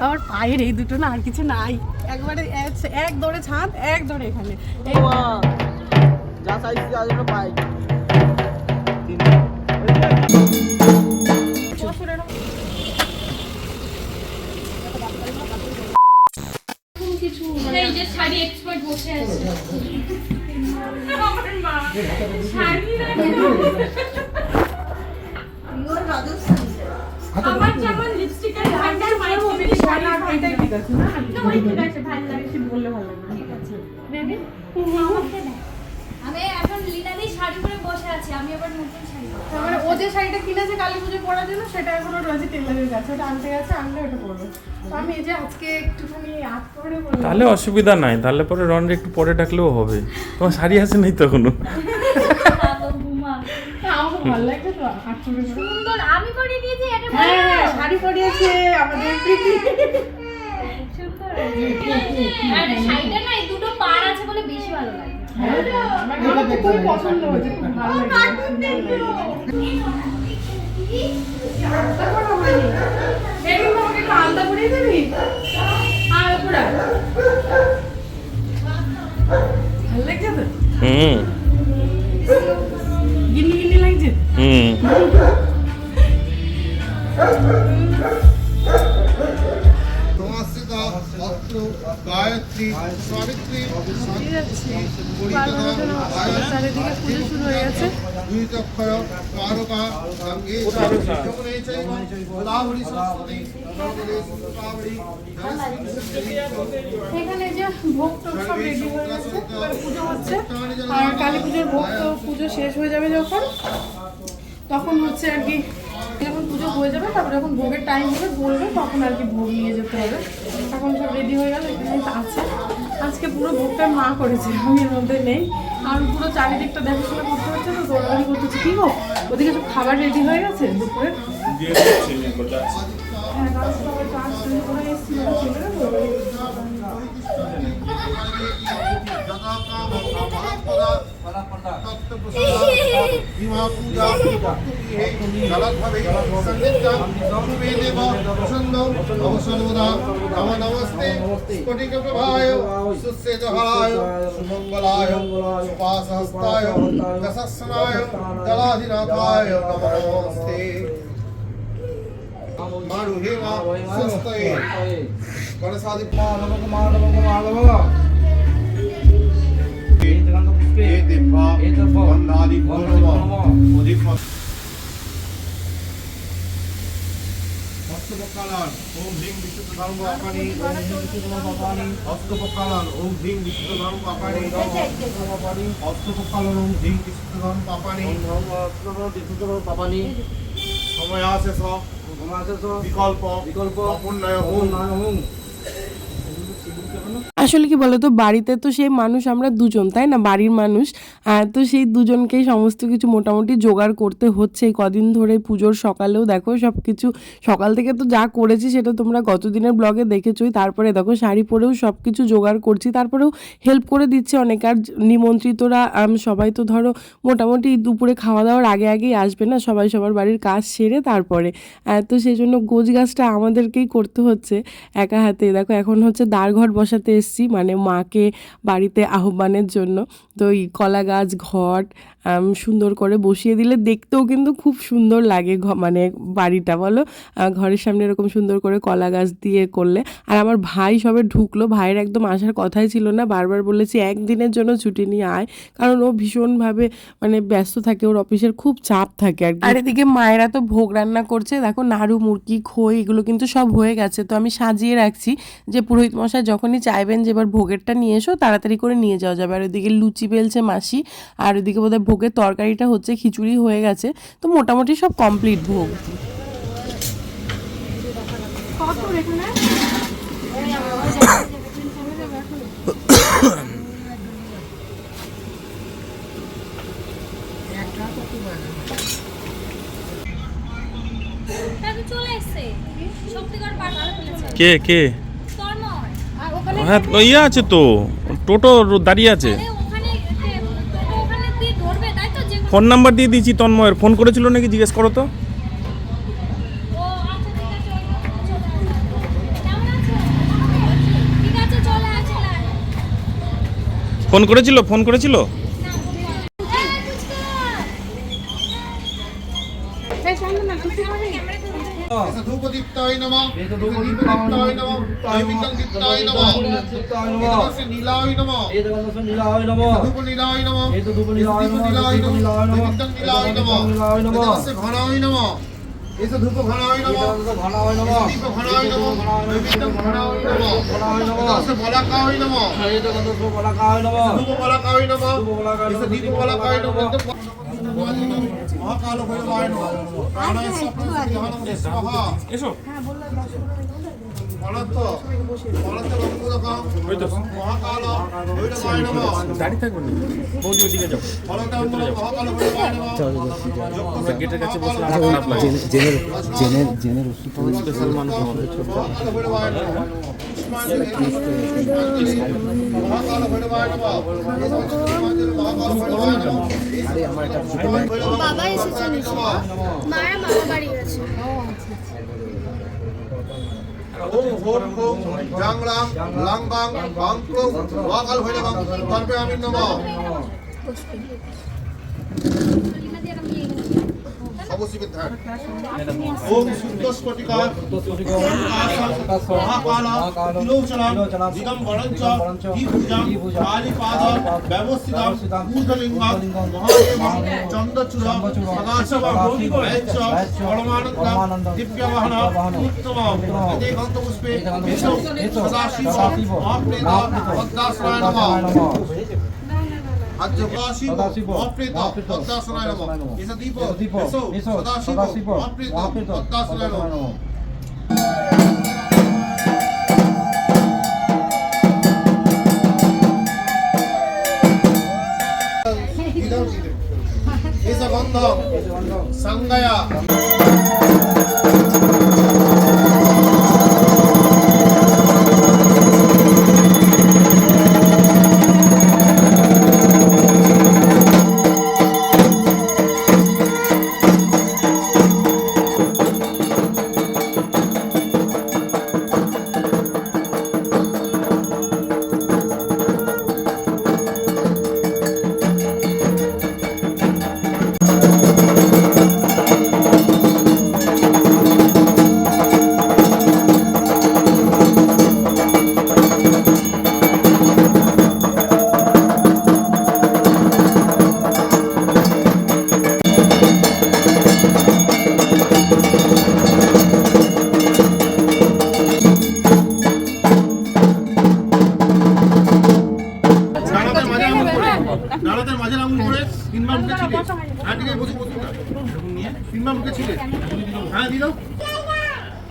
আমার পায়ের এই দুটো না আর কিছু নাই। একবারে এক- এক দৌড়ে ছাদ এক দৌড়ে এখানে। এই যা চাইছি তার জন্য পাই। কিছু এই যে শাড়ি এক্সপার্ট বসে আছে। আমার মা শাড়ি না। আমার যেমন আমি এখন লিনাদি শাড়ি পরে বসে আছি আমি আবার নতুন শাড়ি তারপরে ও যে শাড়িটা কিনেছে কালী পুজো পরার জন্য সেটা এখনও রয়েছে টেলারের কাছে ওটা আনতে গেছে আনলে ওটা পরবে। তো আমি এই যে আজকে একটুখানি করে তাহলে অসুবিধা নাই তাহলে পরে রনরে একটু পরে ডাকলেও হবে। তোমার শাড়ি আছে নাই তখনও তাতো ঘুমা আমার খুব ভালো লাগছে তো। সুন্দর আমি পরিয়ে দিয়েছি এটা হ্যাঁ হ্যাঁ শাড়ি পরিয়েছে আমাদের প্রীতি। সুন্দর। আর শাড়িটা না এই দুটো পাড় আছে বলে বেশি ভালো লাগে। আমার তো খুবই পছন্দ হয়েছে খুব ভালো লাগছে। আলাদা দিবি? এখানে ভোগ সব রেডি হয়ে গেছে পুজো হচ্ছে। আর কালী পুজোর ভোগ তো পুজো শেষ হয়ে যাবে যখন, তখন হচ্ছে আর কি যখন পুজো হয়ে যাবে, তারপরে যখন ভোগের টাইম হবে, বলবে, তখন আর কি ভোগ নিয়ে যেতে হবে। এখন সব রেডি হয়ে গেল, এখানে আছে। আজকে পুরো ভোগটা মা করেছে, আমি এর মধ্যে নেই। আর পুরো চারিদিকটা দেখাশোনা করতে দৌড়াদৌড়ি করতেছি। কি গো? ওদিকে সব খাবার রেডি হয়ে গেছে দুপুরে? হ্যাঁ নমস্তে স্ফটিক প্রভায় সুশ্রেজহায় সুমঙ্গলায় সুপাসহস্তায় দশস্নায় দলাধিনাথায় নম নমস্তে মারুহে মা সুস্থয়ে গণসাদি এ দিব্যা বন্দাদি গৌরব অধিক হস্তপকালান ওম ভীম বিশুদ্ধ ধর্ম আকানি ওম ভীম বিশুদ্ধ ধর্ম আকানি হস্তপকালান ওম ভীম বিশুদ্ধ ধর্ম আকানি হস্তপকালান ওম ভীম বিশুদ্ধ ধর্ম আকানি পাপানি সময় আছে সব বিকল্প বিকল্প অপুণ্যয় হোম আসলে কি বলতো, বাড়িতে তো সেই মানুষ আমরা দুজন, তাই না? বাড়ির মানুষ। তো সেই দুজনকেই সমস্ত কিছু মোটামুটি জোগাড় করতে হচ্ছে। কদিন ধরে পুজোর সকালেও দেখো সব কিছু সকাল থেকে তো যা করেছি সেটা তোমরা গত দিনের ব্লগে দেখেছোই। তারপরে দেখো শাড়ি পরেও সব কিছু জোগাড় করছি। তারপরেও হেল্প করে দিচ্ছে অনেক। আর নিমন্ত্রিতরা সবাই তো ধরো মোটামুটি দুপুরে খাওয়া দাওয়ার আগে আগেই আসবে না? সবাই সবার বাড়ির কাজ সেরে তারপরে। তো সেই জন্য গোছ গাছটা আমাদেরকেই করতে হচ্ছে একা হাতে। দেখো এখন হচ্ছে দাঁড়ঘর বসাতে এসেছি মানে মাকে বাড়িতে আহ্বানের জন্য। তো এই কলা গাছ, ঘট সুন্দর করে বসিয়ে দিলে দেখতেও কিন্তু খুব সুন্দর লাগে মানে বাড়িটা, বলো? ঘরের সামনে এরকম সুন্দর করে কলা গাছ দিয়ে করলে। আর আমার ভাই সবে ঢুকলো, ভাইয়ের একদম আসার কথাই ছিল না। বারবার বলেছি, একদিনের জন্য ছুটি নিয়ে আয়। কারণ ও ভীষণভাবে মানে ব্যস্ত থাকে, ওর অফিসের খুব চাপ থাকে আর। আর এদিকে মায়েরা তো ভোগ রান্না করছে, দেখো নাড়ু মুরগি খই, এগুলো কিন্তু সব হয়ে গেছে। তো আমি সাজিয়ে রাখছি যে পুরোহিত মশাই যখনই চাইবেন যে, এবার ভোগেরটা নিয়ে এসো, তাড়াতাড়ি করে নিয়ে যাওয়া যাবে। আর ওদিকে লুচি বেলছে মাসি, আর ওদিকে বোধহয় ভোগের তরকারিটা হচ্ছে খিচুড়ি হয়ে গেছে। তো মোটামুটি সব কমপ্লিট ভোগ। কে এখানে হ্যাঁ ইয়ে আছে তো টোটো দাঁড়িয়ে আছে। ফোন নাম্বার দিয়ে দিয়েছি তন্ময়ের। ফোন করেছিল নাকি জিজ্ঞেস করো তো। ফোন করেছিল ফোন করেছিল? ধূপদীপ্তায় নমঃ এসে দীপদীপ্তায় নমঃ নৈমিত্তং দীপ্তায় নমঃ নীলায় নমঃ নীলায় নমঃ ধূপ নীলায় নমঃ ধূপ নীলায় নমঃ, নীলায় ধূপ নমঃ নীলায় নমঃ, নৈমিত্তং নীলায় নমঃ নীলায় নমঃ। এসে ঘনায় নমঃ এসে ধূপ ঘনায় নমঃ ঘনায় নমঃ দীপ ঘনায় নমঃ নৈমিত্তং ঘনায় নমঃ ঘনায় নমঃ। এসে বলাকায় নমঃ এই বলাকায় নমঃ ধূপ বলাকায় নমঃ ধূপ বলাকায় এসে দীপ বলাকায় নমঃ মহাকাল প্রাণায় সপ্তম এসো দাঁড়িয়ে থাকব বৌদি ওদিকে যাও। গেটের কাছে বসে জেনের জেনের জেনের ওষুধ স্পেশাল মানুষ বাবা এসেছে মারা মামা বাড়ি গেছে ওম হোম হোম জাংলাং লাংবাং বাংক্রং আমি নমঃ। অবশ্যই ধ্যান ওম শুদ্ধ স্ফটিকা মহাকাল তিলোচনাম দিগম্বরঞ্চ দ্বিভুজাম কালীপাদ ব্যবস্থিতাম ঊর্ধ্বলিঙ্গম আদ্য কাশিব মহাপ্রেত পদ্মাসনায় নমঃ এসো দীপ এসো সদাশিব মহাপ্রেত পদ্মাসনায় নমঃ। এসো গন্ধ সংজ্ঞায়া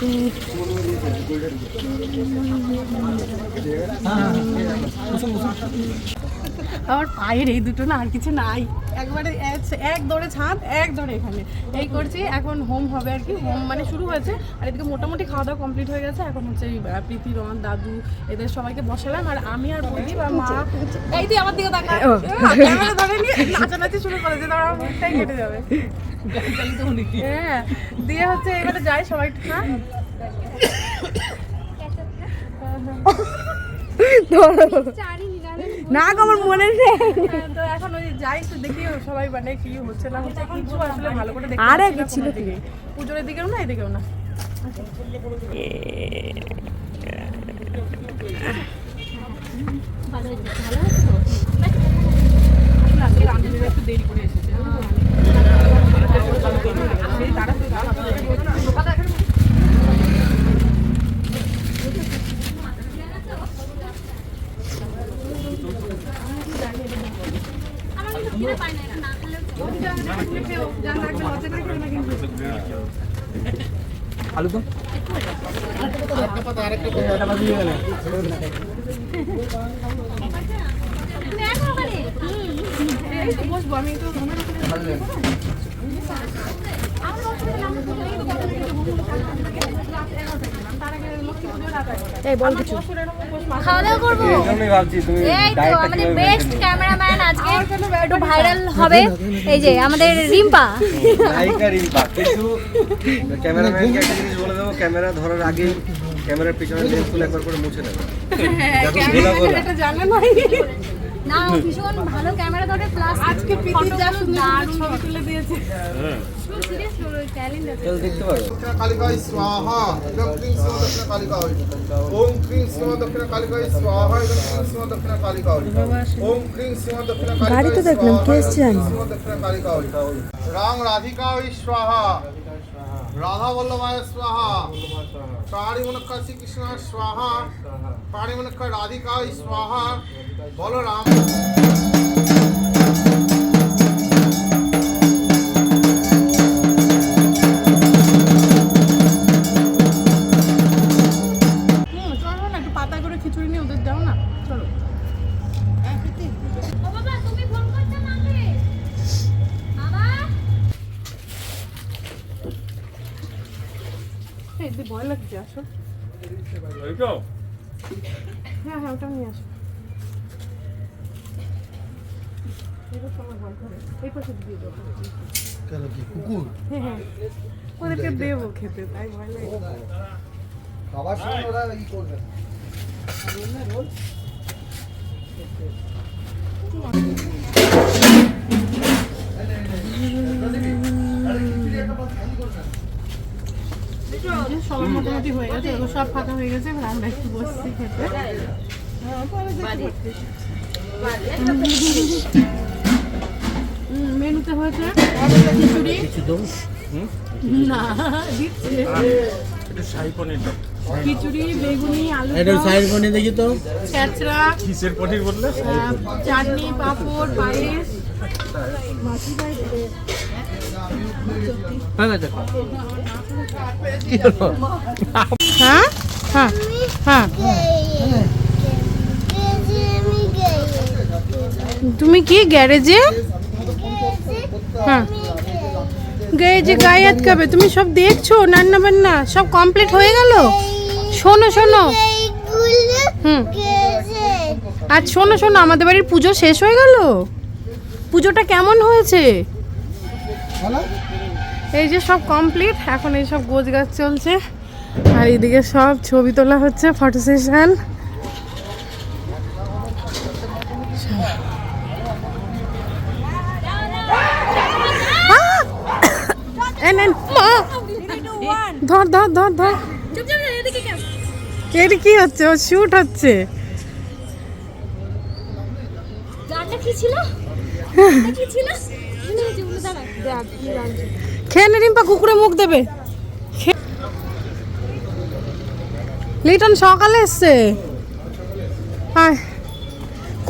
सी हाँ।, हाँ। আমার পায়ের এই দুটো না আর কিছু নাই। একবারে এক- এক দৌড়ে ছাদ এক দৌড়ে এখানে। এই করছি এখন হোম হবে আর কি। হোম মানে শুরু হয়েছে। আর এদিকে মোটামুটি খাওয়া দাওয়া কমপ্লিট হয়ে গেছে। এখন হচ্ছে প্রীতি রন দাদু এদের সবাইকে বসালাম। আর আমি আর বৌদি বা মা এই তুই আমার দিকে তাকা। ধরে নিয়ে নাচানাচি শুরু করেছে তার আমার মুখটাই কেটে যাবে। হ্যাঁ দিয়ে হচ্ছে এবারে যাই সবাই হ্যাঁ জানি লিনাদি না আমার মনে নেই। তো এখন ওই যাই একটু দেখি সবাই মানে কি হচ্ছে না হচ্ছে কিছু আসলে ভালো করে দেখি আরে কি ছিল দিকে। পুজোর দিকেও না এদিকেও না? ভালো হয়েছে ভালো হয়েছে। তো আসলে আজকে রাঁধুনিরা একটু দেরি করে এসেছে। সেই তাড়াতাড়ি আমার কিন্তু খিদে পায় না এটা না খেলেও জান লাগবে লজ্জা না করে না কিন্তু আলু তো এক আমি তো বসবো আমি তো ঘুমের খাওয়া দাওয়া করব এজন্যই ভাবছি তুমি এই তো ডায়েটটা আমাদের বেস্ট ক্যামেরাম্যান আজকে একটু ভাইরাল হবে। এই যে আমাদের রিম্পা। নায়িকা রিম্পা কিন্তু ক্যামেরাম্যানকে একটা জিনিস বলে দেবো ক্যামেরা ধরার আগে ক্যামেরার পিছনে লেন্সগুলো একবার করে মুছে নেবে। দেখো গোলা গোলা এটা জানা নাই। না ভীষণ ভালো ক্যামেরা ধরে প্লাস আজকে প্রীতি যা সুন্দর সুন্দর ছবি তুলে দিয়েছে। সিরিয়াস ট্যালেন্ট আছে চল দেখতে পারো। দক্ষিণ স্বাহা কালিকায় ওম ক্রিং শ্রীম দক্ষিণ কালিকায় স্বাহা ইদং ক্রিং শ্রীম দক্ষিণ কালিকায় ওম দক্ষিণ কালিকায় গাড়ি তো দেখলাম কে এসছে জানি দক্ষিণ রাং রাধিকায় স্বাহা। রাধা বল্লভায় স্বাহা। পাড়ি মনক্কা শ্রীকৃষ্ণ স্বাহা। পাড়ি মনক্কা রাধিকায় স্বাহা। বলো রাম এই পাশে দিয়ে দেবো। কেন কি কুকুর? হ্যাঁ হ্যাঁ ওদেরকে দেবো খেতে তাই ভয় লাগে। বাবার সঙ্গে ওরা ই করবে। সবার মোটামুটি হয়ে গেছে এগুলো সব ফাঁকা হয়ে গেছে এবার আমরা একটু বসছি খেতে। মেনুতে হয়েছে খিচুড়ি। না দিচ্ছে। একটু শাহি পনির দাও। খিচুড়ি বেগুনি আলু দম, দেখি তো। ছেঁচড়া কিসের পনির বললে? চাটনি পাঁপড় পায়েস। হ্যাঁ হ্যাঁ? হ্যাঁ তুমি কি গ্যারেজে? হ্যাঁ গ্যারেজে গায়াত কবে তুমি সব দেখছ? রান্না বান্না, সব কমপ্লিট হয়ে গেল? শোনো শোনো। হুম। আজ শোনো শোনো, আমাদের বাড়ির পুজো শেষ হয়ে গেল? পুজোটা কেমন হয়েছে? এই যে সব কমপ্লিট এখন এই সব গোছ গাছ চলছে। আর এইদিকে সব ছবি তোলা হচ্ছে ফটো সেশন এনেন মা ধর ধর। এর কি হচ্ছে? ও শুট হচ্ছে। খেয়ে নে রিম্পা কুকুরে মুখ দেবে। লিটন সকালে এসছে। হ্যাঁ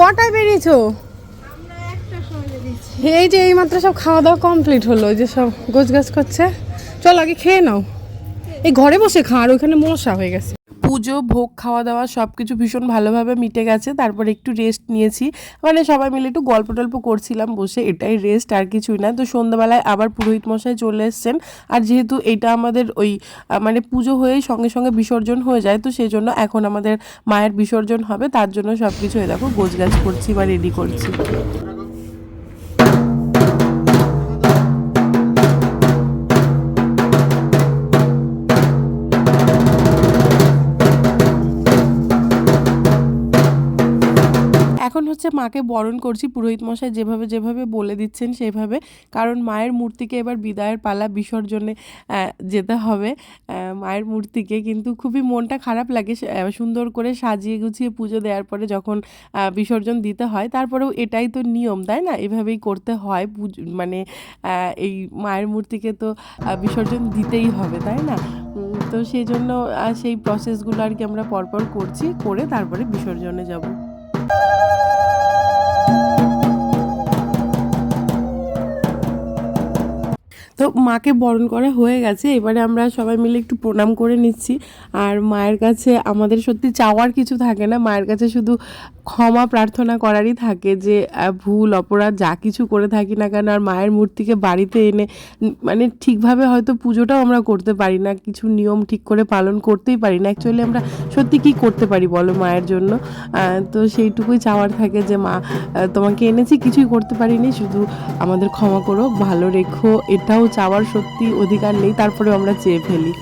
কটায় বেরিয়েছো? এই যে এই মাত্র সব খাওয়া দাওয়া কমপ্লিট হলো যে সব গোছ গাছ করছে। চল আগে খেয়ে নাও। এই ঘরে বসে খা আর ওইখানে মশা হয়ে গেছে। পুজো, ভোগ খাওয়া দাওয়া সব কিছু ভীষণ ভালোভাবে মিটে গেছে। তারপর একটু রেস্ট নিয়েছি। মানে সবাই মিলে একটু গল্প টল্প করছিলাম, বসে এটাই রেস্ট আর কিছুই না। তো সন্ধ্যাবেলায় আবার পুরোহিত মশাই চলে এসছেন। আর যেহেতু এটা আমাদের ওই মানে পুজো হয়েই সঙ্গে সঙ্গে বিসর্জন হয়ে যায়, তো সেই জন্য এখন আমাদের মায়ের বিসর্জন হবে। তার জন্য সব কিছু দেখো গোছগাছ করছি বা রেডি করছি। হচ্ছে মাকে বরণ করছি, পুরোহিত মশাই যেভাবে যেভাবে বলে দিচ্ছেন সেভাবে। কারণ মায়ের মূর্তিকে এবার বিদায়ের পালা বিসর্জনে যেতে হবে। মায়ের মূর্তিকে কিন্তু খুবই মনটা খারাপ লাগে সুন্দর করে সাজিয়ে গুছিয়ে পুজো দেওয়ার পরে যখন বিসর্জন দিতে হয়, তারপরেও এটাই তো নিয়ম, তাই না? এভাবেই করতে হয় মানে এই মায়ের মূর্তিকে তো বিসর্জন দিতেই হবে, তাই না? তো সেই জন্য সেই প্রসেসগুলো আর কি আমরা পরপর করছি, করে তারপরে বিসর্জনে যাব। তো মাকে বরণ করা হয়ে গেছে। এবারে আমরা সবাই মিলে একটু প্রণাম করে নিচ্ছি। আর মায়ের কাছে আমাদের সত্যি চাওয়ার কিছু থাকে না। মায়ের কাছে শুধু ক্ষমা প্রার্থনা করারই থাকে যে ভুল, অপরাধ যা কিছু করে থাকি না কেন, আর মায়ের মূর্তিকে বাড়িতে এনে মানে ঠিকভাবে হয়তো পুজোটাও আমরা করতে পারি না, কিছু নিয়ম ঠিক করে পালন করতেই পারি না। অ্যাকচুয়ালি আমরা সত্যি কি করতে পারি বলো মায়ের জন্য? তো সেইটুকুই চাওয়ার থাকে যে, মা তোমাকে এনেছি, কিছুই করতে পারিনি, শুধু আমাদের ক্ষমা করো, ভালো রেখো, এটাও চাওয়ার সত্যি অধিকার নেই তারপরে আমরা চেয়ে ফেলি।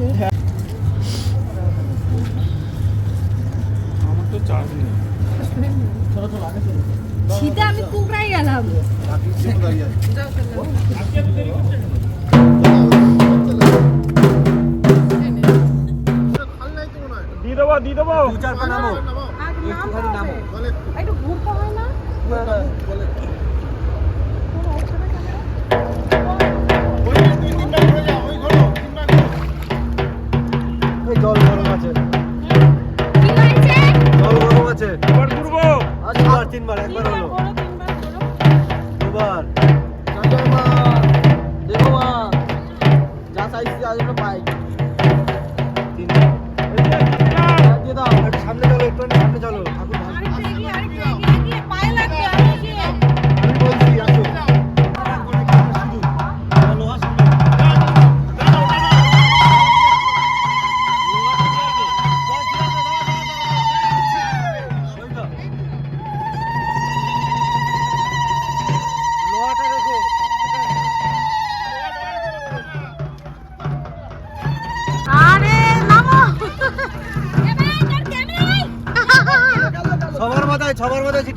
হচ্ছে আমার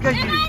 সবার মাথায়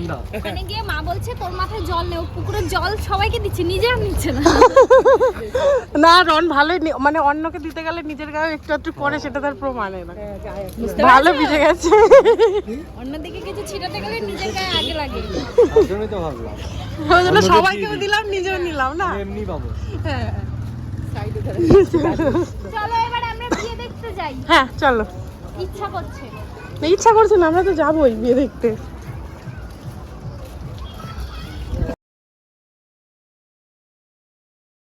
ঠান্ডা। ওখানে গিয়ে মা বলছে তোর মাথায় জল নেই ও পুকুরের জল সবাইকে দিচ্ছে নিজে আর নিচ্ছে না। না রন ভালোই মানে অন্যকে দিতে গেলে নিজের গায়ে একটু একটু পরে সেটা তার প্রমাণে না ভালো ভিজে গেছে। অন্যদিকে কিছু ছিটাতে গেলে নিজের গায়ে আগে লাগে জন্যই তো ভাবলাম। ওই জন্য সবাইকেও দিলাম নিজেও নিলাম না? এমনি পাবো। চলো এবার আমরা বিয়ে দেখতে যাই। হ্যাঁ চলো। ইচ্ছা করছে। ইচ্ছা করছে না আমরা তো যাবোই বিয়ে দেখতে।